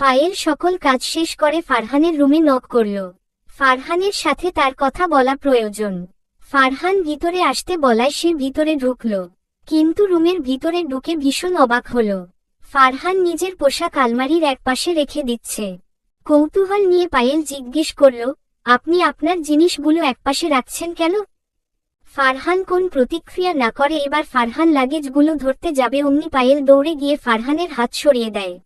পায়েল সকল কাজ শেষ করে ফারহানের রুমে নক করল। ফারহানের সাথে তার কথা বলা প্রয়োজন। ফারহান ভিতরে আসতে বলায় সে ভিতরে ঢুকল, কিন্তু রুমের ভিতরে ঢুকে ভীষণ অবাক হল। ফারহান নিজের পোশাক আলমারির একপাশে রেখে দিচ্ছে। কৌতূহল নিয়ে পায়েল জিজ্ঞেস করল, আপনি আপনার জিনিসগুলো একপাশে রাখছেন কেন? ফারহান কোন প্রতিক্রিয়া না করে এবার ফারহান লাগেজগুলো ধরতে যাবে, অমনি পায়েল দৌড়ে গিয়ে ফারহানের হাত সরিয়ে দেয়।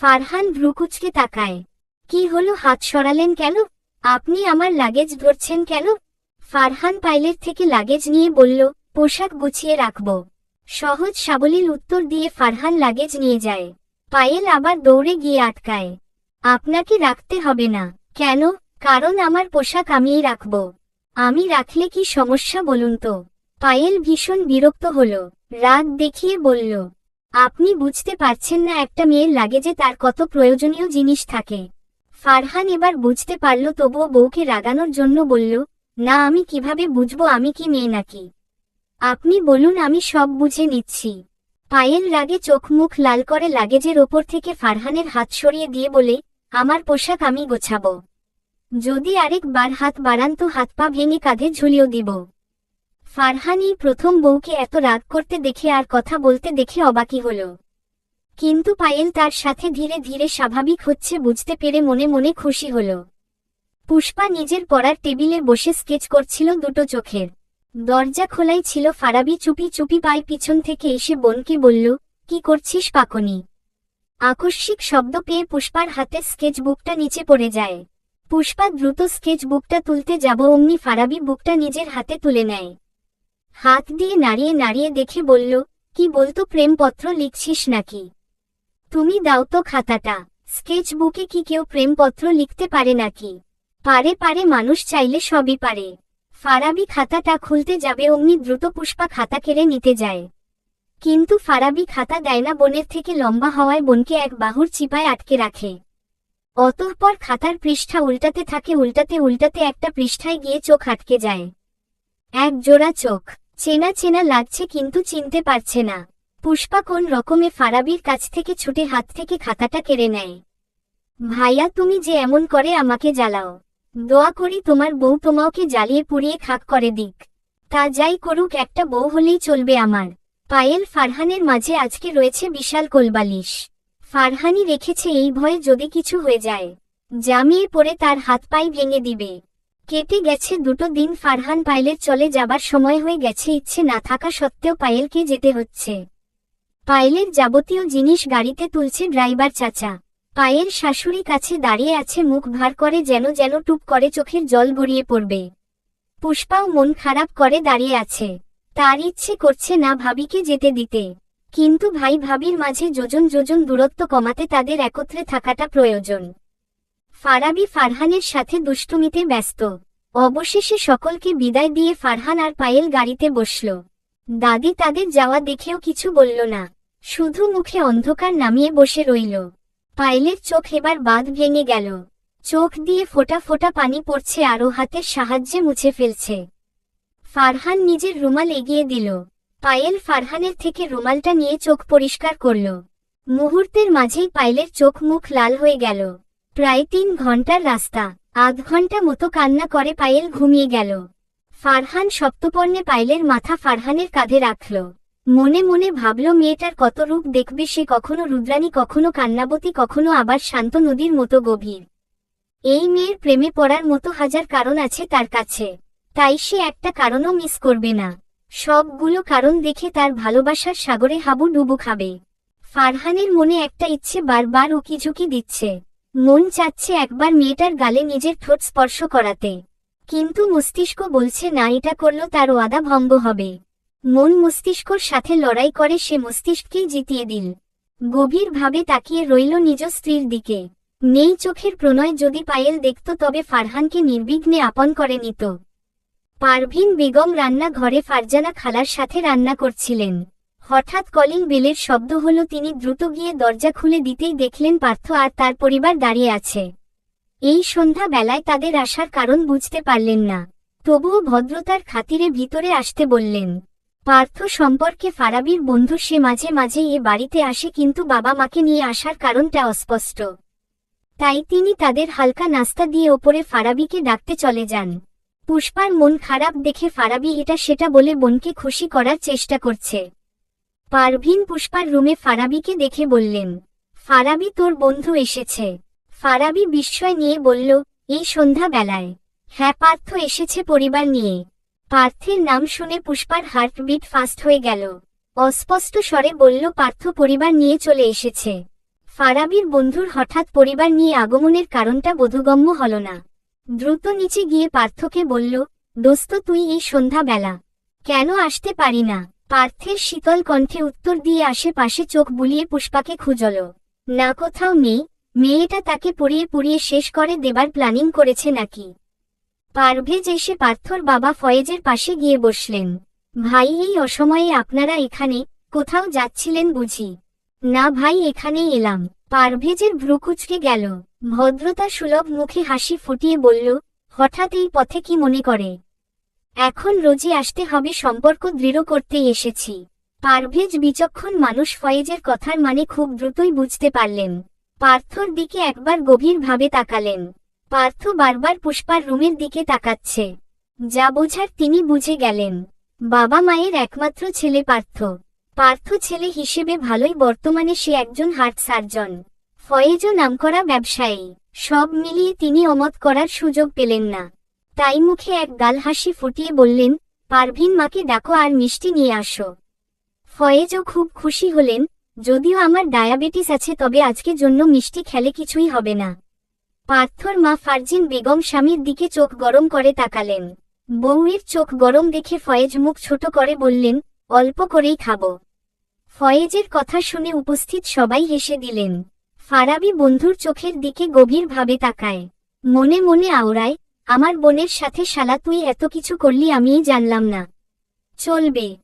ফারহান ভ্রুকুচকে তাকায়। কি হলো, হাত সরালেন কেন? আপনি আমার লাগেজ ধরছেন কেন? ফারহান পাইলের থেকে লাগেজ নিয়ে বলল, পোশাক গুছিয়ে রাখব। সহজ সাবলীল উত্তর দিয়ে ফারহান লাগেজ নিয়ে যায়। পায়েল আবার দৌড়ে গিয়ে আটকায়। আপনাকে রাখতে হবে না। কেন? কারণ আমার পোশাক আমিই রাখব। আমি রাখলে কি সমস্যা বলুন তো? পায়েল ভীষণ বিরক্ত হল। রাগ দেখিয়ে বলল আপনি বুঝতে পারছেন না একটা মেয়ের লাগেজে তার কত প্রয়োজনীয় জিনিস থাকে। ফারহান এবার বুঝতে পারল, তবুও বউকে রাগানোর জন্য বলল, না, আমি কীভাবে বুঝব, আমি কি মেয়ে নাকি? আপনি বলুন, আমি সব বুঝে নিচ্ছি। পায়েল রাগে চোখ মুখ লাল করে লাগেজের ওপর থেকে ফারহানের হাত সরিয়ে দিয়ে বলে, আমার পোশাক আমি গোছাবো। যদি আরেকবার হাত বাড়ান তো হাত পা ভেঙে কাঁধে ঝুলিয়ে দিব। ফারহানি প্রথম বউকে এত রাগ করতে দেখে আর কথা বলতে দেখে অবাকি হল। কিন্তু পায়েল তার সাথে ধীরে ধীরে স্বাভাবিক হচ্ছে বুঝতে পেরে মনে মনে খুশি হল। পুষ্পা নিজের পড়ার টেবিলে বসে স্কেচ করছিল দুটো চোখের। দরজা খোলাই ছিল ফারাবি চুপি চুপি পায় পিছন থেকে এসে বোনকে বলল, কি করছিস পাকনি? আকস্মিক শব্দ পেয়ে পুষ্পার হাতে স্কেচ বুকটা নিচে পড়ে যায়। পুষ্পা দ্রুত স্কেচ বুকটা তুলতে যাব অমনি ফারাবি বুকটা নিজের হাতে তুলে নেয়। হাত দিয়ে নাড়িয়ে নাড়িয়ে দেখে বলল, কি বলতো প্রেমপত্র লিখছিস নাকি? তুমি দাও তো খাতাটা। স্কেচ বুকে কি কেউ প্রেমপত্র লিখতে পারে নাকি? পারে পারে, মানুষ চাইলে সবই পারে। ফারাবি খাতাটা খুলতে যাবে, অমনি দ্রুত পুষ্পা খাতা কেড়ে নিতে যায়। কিন্তু ফারাবি খাতা দেয় না, বোনের থেকে লম্বা হওয়ায় বোনকে এক বাহুর চিপায় আটকে রাখে। অতঃপর খাতার পৃষ্ঠা উল্টাতে থাকে, উল্টাতে উল্টাতে একটা পৃষ্ঠায় গিয়ে চোখ আটকে যায়। এক জোড়া চোখ। চেনা চেনা লাগছে কিন্তু চিনতে পারছে না। পুষ্পা কোন রকমে ফারাবির কাছ থেকে ছুটে হাত থেকে খাতাটা কেড়ে নেয়। ভাইয়া, তুমি যে এমন করে আমাকে জ্বালাও। দোয়া করি তোমার বউ তোমাকে জ্বালিয়ে পুড়িয়ে খাক করে দিক। তা যাই করুক, একটা বউ হলেই চলবে আমার। পায়েল ফারহানের মাঝে আজকে রয়েছে বিশাল কোলবালিশ। ফারহানি রেখেছে এই ভয়ে যদি কিছু হয়ে যায়, জামিয়ে পড়ে তার হাত পাই ভেঙে দিবে। কেটে গেছে দুটো দিন, ফারহান পায়েলের চলে যাবার সময় হয়ে গেছে, ইচ্ছে না থাকা সত্ত্বেও পায়েলকে যেতে হচ্ছে। পায়েলের যাবতীয় জিনিস গাড়িতে তুলছে ড্রাইভার চাচা। পায়েল শাশুড়ি কাছে দাঁড়িয়ে আছে, মুখ ভার করে যেন যেন টুপ করে চোখের জল গড়িয়ে পড়বে। পুষ্পাও মন খারাপ করে দাঁড়িয়ে আছে। তার ইচ্ছে করছে না ভাবিকে যেতে দিতে। কিন্তু ভাই ভাবির মাঝে যোজন যোজন দূরত্ব কমাতে তাদের একত্রে থাকাটা প্রয়োজন। ফারাবি ফারহানের সাথে দুষ্টুমিতে ব্যস্ত। অবশেষে সকলকে বিদায় দিয়ে ফারহান আর পায়েল গাড়িতে বসল। দাদি তাদের যাওয়া দেখেও কিছু বলল না। শুধু মুখে অন্ধকার নামিয়ে বসে রইল। পায়েলের চোখ এবার বাঁধ ভেঙে গেল। চোখ দিয়ে ফোটা ফোটা পানি পড়ছে আরও হাতের সাহায্যে মুছে ফেলছে। ফারহান নিজের রুমাল এগিয়ে দিল। পায়েল ফারহানের থেকে রুমালটা নিয়ে চোখ পরিষ্কার করল। মুহূর্তের মাঝেই পায়েলের চোখ মুখ লাল হয়ে গেল। প্রায় তিন ঘণ্টার রাস্তা। আধ ঘণ্টা মতো কান্না করে পায়েল ঘুমিয়ে গেল। ফারহান সপ্তপর্ণে পায়েলের মাথা ফারহানের কাঁধে রাখল। মনে মনে ভাবল, মেয়েটার কত রূপ দেখবে সে কখনো রুদ্রাণী, কখনো কান্নাবতী, কখনো আবার শান্ত নদীর মতো গভীর। এই মেয়ের প্রেমে পড়ার মতো হাজার কারণ আছে তার কাছে। তাই সে একটা কারণও মিস করবে না। সবগুলো কারণ দেখে তার ভালোবাসার সাগরে হাবু ডুবু খাবে। ফারহানের মনে একটা ইচ্ছে বারবার উকিঝুঁকি দিচ্ছে। মন চাচ্ছে একবার মেয়েটার গালে নিজের ঠোঁট স্পর্শ করাতে। কিন্তু মস্তিষ্ক বলছে, না, এটা করল তার ওয়াদা ভঙ্গ হবে। মন মস্তিষ্কর সাথে লড়াই করে, সে মস্তিষ্ককেই জিতিয়ে দিল। গভীরভাবে তাকিয়ে রইল নিজ স্ত্রীর দিকে। নেই চোখের প্রণয় যদি পায়েল দেখত, তবে ফারহানকে নির্বিঘ্নে আপন করে নিত। পারভিন বেগম রান্না ঘরে ফারজানা খালার সাথে রান্না করছিলেন। হঠাৎ কলিং বেলের শব্দ হলো, তিনি দ্রুত গিয়ে দরজা খুলে দিতেই দেখলেন পার্থ আর তার পরিবার দাঁড়িয়ে আছে। এই সন্ধ্যা বেলায় তাদের আসার কারণ বুঝতে পারলেন না। তবুও ভদ্রতার খাতিরে ভিতরে আসতে বললেন, পার্থ সম্পর্কে ফারাবির বন্ধু সে মাঝে মাঝে এ বাড়িতে আসে, কিন্তু বাবা মাকে নিয়ে আসার কারণটা অস্পষ্ট। তাই তিনি তাদের হালকা নাস্তা দিয়ে ওপরে ফারাবিকে ডাকতে চলে যান। পুষ্পার মন খারাপ দেখে ফারাবি এটা সেটা বলে বোনকে খুশি করার চেষ্টা করছে। পারভিন পুষ্পার রুমে ফারাবিকে দেখে বললেন, ফারাবি, তোর বন্ধু এসেছে। ফারাবি বিস্ময় নিয়ে বলল, এই সন্ধ্যা বেলায় হ্যাঁ পার্থ এসেছে পরিবার নিয়ে। পার্থের নাম শুনে পুষ্পার হার্টবিট ফাস্ট হয়ে গেল। অস্পষ্ট স্বরে বলল, পার্থ পরিবার নিয়ে চলে এসেছে। ফারাবির বন্ধুর হঠাৎ পরিবার নিয়ে আগমনের কারণটা বোধগম্য হল না। দ্রুত নিচে গিয়ে পার্থকে বলল, দোস্ত, তুই এই সন্ধ্যা বেলা কেন আসতে পারি না? পার্থের শীতল কণ্ঠে উত্তর দিয়ে আশেপাশে চোখ বুলিয়ে পুষ্পাকে খুঁজল। না কোথাও নেই মেয়েটা তাকে পুড়িয়ে পুড়িয়ে শেষ করে দেবার প্ল্যানিং করেছে নাকি? পারভেজ এসে পার্থর বাবা ফয়েজের পাশে গিয়ে বসলেন। ভাই, এই অসময়ে আপনারা এখানে কোথাও যাচ্ছিলেন বুঝি? না ভাই, এখানেই এলাম। পারভেজের ভ্রুকুচকে গেল। ভদ্রতা সুলভ মুখে হাসি ফুটিয়ে বলল, হঠাৎ এই পথে কি মনে করে? এখন রোজই আসতে হবে সম্পর্ক দৃঢ় করতেই এসেছি। পারভেজ বিচক্ষণ মানুষ ফয়েজের কথার মানে খুব দ্রুতই বুঝতে পারলেন। পার্থর দিকে একবার গভীরভাবে তাকালেন। পার্থ বারবার পুষ্পার রুমের দিকে তাকাচ্ছে। যা বোঝার তিনি বুঝে গেলেন। বাবা মায়ের একমাত্র ছেলে পার্থ। পার্থ ছেলে হিসেবে ভালোই বর্তমানে সে একজন হার্ট সার্জন। ফয়েজও নামকরা ব্যবসায়ী। সব মিলিয়ে তিনি অমত করার সুযোগ পেলেন না। তাই মুখে এক গাল হাসি ফুটিয়ে বললেন, পারভিন মাকে ডাকো আর মিষ্টি নিয়ে আসো। ফয়েজও খুব খুশি হলেন, যদিও আমার ডায়াবেটিস আছে, তবে আজকে জন্য মিষ্টি খেলে কিছুই হবে না। পার্থর মা ফারজিন বেগম স্বামীর দিকে চোখ গরম করে তাকালেন। বউয়ের চোখ গরম দেখে ফয়েজ মুখ ছোট করে বললেন, অল্প করেই খাব। ফয়েজের কথা শুনে উপস্থিত সবাই হেসে দিলেন। ফারাবি বন্ধুর চোখের দিকে গভীরভাবে তাকায়। মনে মনে আওড়ায় আমার বোনের সাথে শালা তুই এত কিছু করলি আমিই জানলাম না। চলবে।